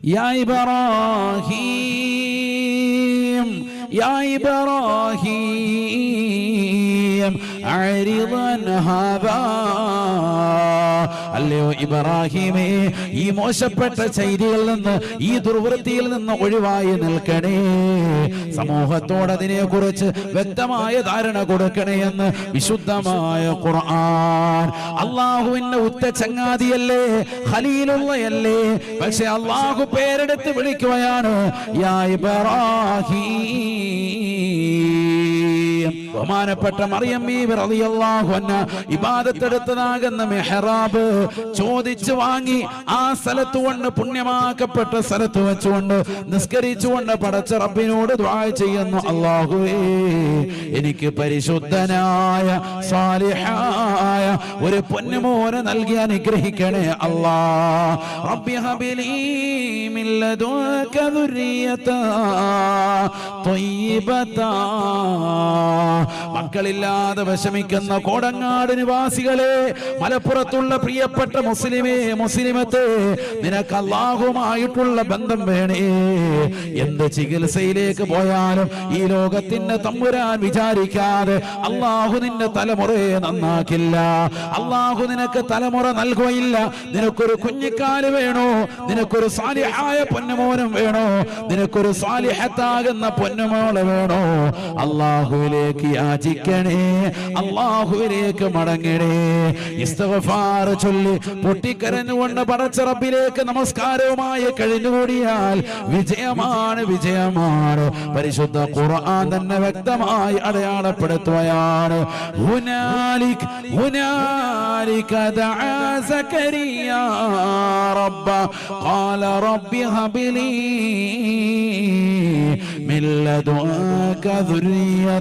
യാ ഇബ്രാഹീം യാ ഇബ്രാഹീം അരിദൻ ഹാദാ അല്ലയോ ഇബ്രാഹിമേ ഈ മോശപ്പെട്ട ശൈലികളിൽ നിന്ന് ഈ ദുർവൃത്തിയിൽ നിന്ന് ഒഴിവായി നിൽക്കണേ. സമൂഹത്തോട് അതിനെ കുറിച്ച് വ്യക്തമായ ധാരണ കൊടുക്കണേ എന്ന് വിശുദ്ധമായ ഖുർആൻ. അള്ളാഹുവിന്റെ ഉത്ത ചങ്ങാതിയല്ലേ ഖലീലുള്ളയല്ലേ? പക്ഷെ അള്ളാഹു പേരെടുത്ത് വിളിക്കുകയാണ് യാ ഇബ്രാഹീം. ബഹുമാനപ്പെട്ട മറിയം ഇബാദത്തെടുത്തതാകുന്ന മെഹറാബ് ചോദിച്ചു വാങ്ങി ആ സ്ഥലത്ത് കൊണ്ട് പുണ്യമാക്കപ്പെട്ട സ്ഥലത്ത് വെച്ചുകൊണ്ട് നിസ്കരിച്ചുകൊണ്ട് പടച്ച റബ്ബിനോട് ചെയ്യുന്നു. അള്ളാഹുവേ എനിക്ക് പരിശുദ്ധനായ സാലിഹായ ഒരു പൊന്നുമോനെ നൽകി അനുഗ്രഹിക്കണേ. അല്ലാ മക്കളില്ലാതെ വിഷമിക്കുന്ന കോടങ്ങാട് നിവാസികളെ മലപ്പുറത്തുള്ള പ്രിയപ്പെട്ട മുസ്ലിമേ മുസ്ലിമത്തെ നിനക്ക് അള്ളാഹുമായിട്ടുള്ള ബന്ധം വേണേ. എന്ത് ചികിത്സയിലേക്ക് പോയാലും ഈ ലോകത്തിന് തമ്പുരാൻ വിചാരിക്കാതെ അള്ളാഹു നിന്റെ തലമുറയെ നന്നാക്കില്ല. അള്ളാഹു നിനക്ക് തലമുറ നൽകുകയില്ല. നിനക്കൊരു കുഞ്ഞിക്കാൽ വേണോ? നിനക്കൊരു സാലിഹായ പൊന്നുമോനും വേണോ? നിനക്കൊരു സാലിഹത്താകുന്ന പൊന്നുമോൾ വേണോ? അള്ളാഹുവിലേക്ക് യാചിക്കണേ അള്ളാഹുവിലേക്ക് മടങ്ങണേ. ഇസ്തഫാർ ചൊല്ലി പൊട്ടിക്കരഞ്ഞുകൊണ്ട് പടച്ചറപ്പിലേക്ക് നമസ്കാരവുമായി കഴിഞ്ഞുകൂടിയാൽ വിജയമാണ് വിജയമാണ്. പരിശുദ്ധ ഖുർആൻ തന്നെ വ്യക്തമായി അടയാളപ്പെടുത്തുകയാണ്. ഹുനാലിക് ഹുനാലിക റബ്ബ. ഖാല റബ്ബി ഹബ്ലി من لدنك ذرية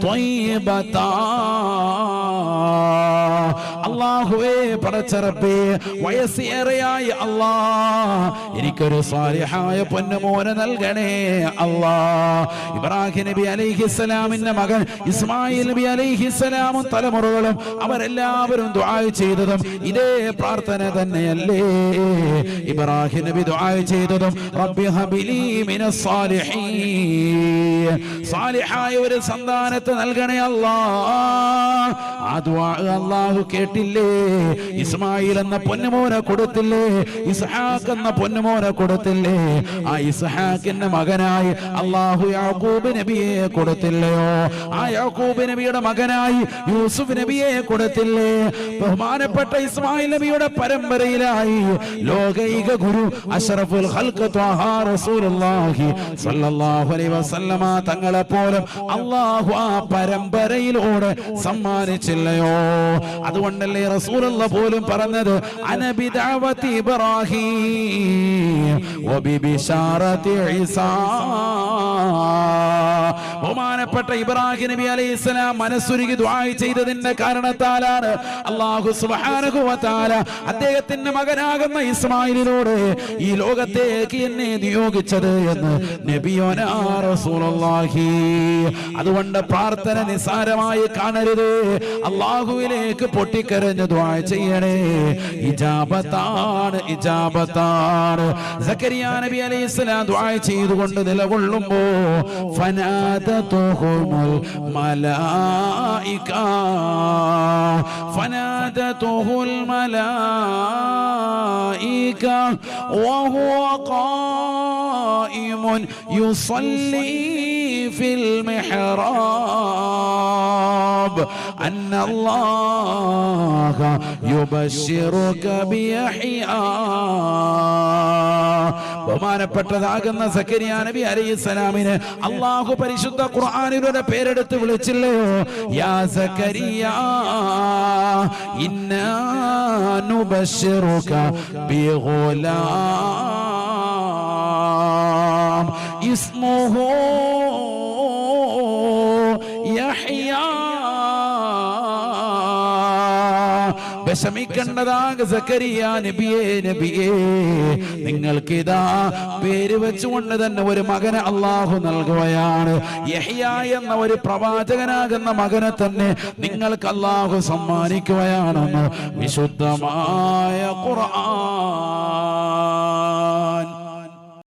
طيبة അള്ളാഹുവേ പടച്ചറപ്പേ വയസ്സേറെയായി അള്ളാ എനിക്കൊരു സാലിഹായ പൊന്നുമോനെ നൽകണേ അള്ളാ. ഇബ്രാഹിം നബി അലൈഹിസ്സലാമിന്റെ മകൻ ഇസ്മായിൽ നബി അലൈഹിസ്സലാമും തലമുറകളും അവരെല്ലാവരും ദുആ ചെയ്തതും ഇതേ പ്രാർത്ഥന തന്നെയല്ലേ. ഇബ്രാഹിം നബി ദുആ ചെയ്തതും റബ്ബി ഹബിലി മിനസ് സാലിഹീൻ സാലിഹായ ഒരു സന്താനത്തെ നൽകണേ അല്ലാ ആ ദുആ അല്ലാഹു കേട്ടില്ലേ ഇസ്മായിൽ എന്ന പൊന്നുമോനെ കൊടുത്തില്ലേ? ഇസ്ഹാഖ് എന്ന പൊന്നുമോനെ കൊടുത്തില്ലേ? ആ ഇസ്ഹാഖിന്റെ മകനായി അള്ളാഹു യാക്കൂബ് നബിയെ കൊടുത്തില്ലയോ? ആ യാക്കൂബ് നബിയുടെ മകനായി യൂസുഫ് നബിയെ കൊടുത്തില്ലേ? ബഹുമാനപ്പെട്ട ഇസ്മായിൽ നബിയുടെ പരമ്പരയിലായി ലോകൈക ഗുരു അഷറഫുൽ ഹൽക്ക് ത്വഹ റസൂലുള്ളാഹി സ്വല്ലല്ലാഹു അലൈഹി വസല്ലമ തങ്ങളെ പോലും അള്ളാഹു ആ പരമ്പരയിലൂടെ സമ്മാനിച്ചില്ലയോ? അതുകൊണ്ടല്ലേ റസൂലുള്ള പോലും പറഞ്ഞത് അനബിദാവത്തി ഇബ്രാഹിം വബിബിശാറത്തി ഈസാ. ബഹുമാനപ്പെട്ട ഇബ്രാഹിം നബി അലൈഹി സ്വലാം മനസ്സുരുകി ദ്വായി ചെയ്തതിന്റെ കാരണത്താലാണ് അള്ളാഹു വ അദ്ദേഹത്തിന്റെ മകനാകുന്ന ഇസ്മായിലിലൂടെ ഈ ലോകത്തേക്ക് എന്നെ നിയോഗിച്ചത് എന്ന് നബിയോനാ റസൂലുള്ളാഹി. അതുകൊണ്ട് പ്രാർത്ഥന നിസ്സാരമായി കാണരുത്. അള്ളാഹുവിലേക്ക് പൊട്ടിക്കരഞ്ഞ് ദ്വായ ചെയ്യണേ. ഇജാബത്താണ് ഇജാബത്താണ്. സക്കരിയ നബി അലൈഹി സ്വലാം ദ്വായ ചെയ്തുകൊണ്ട് നിലകൊള്ളുമ്പോ فنادتهم الملائكة. فنادته الملائكة وهو قائم يصلي في المحراب. أن الله يبشرك بيحيى. ബഹുമാനപ്പെട്ടതാകുന്ന സക്കരിയ നബി അലൈഹി സ്വലാമിന് അള്ളാഹു പരിശുദ്ധ ഖുർആനിലൂടെ പേരെടുത്ത് വിളിച്ചില്ലേ? യാ സക്കരിയ ഇന്നാ നുബശ്ശിറുക ഇസ്മുഹു വിഷമിക്കേണ്ടതാക സക്കരിയ നബിയേ നബിയേ. നിങ്ങൾക്ക് ഇതാ പേര് വെച്ചുകൊണ്ട് തന്നെ ഒരു മകനെ അള്ളാഹു നൽകുകയാണ്. യഹിയ എന്ന ഒരു പ്രവാചകനാകുന്ന മകനെ തന്നെ നിങ്ങൾക്ക് അള്ളാഹു സമ്മാനിക്കുകയാണെന്ന് വിശുദ്ധമായ ഖുർആൻ.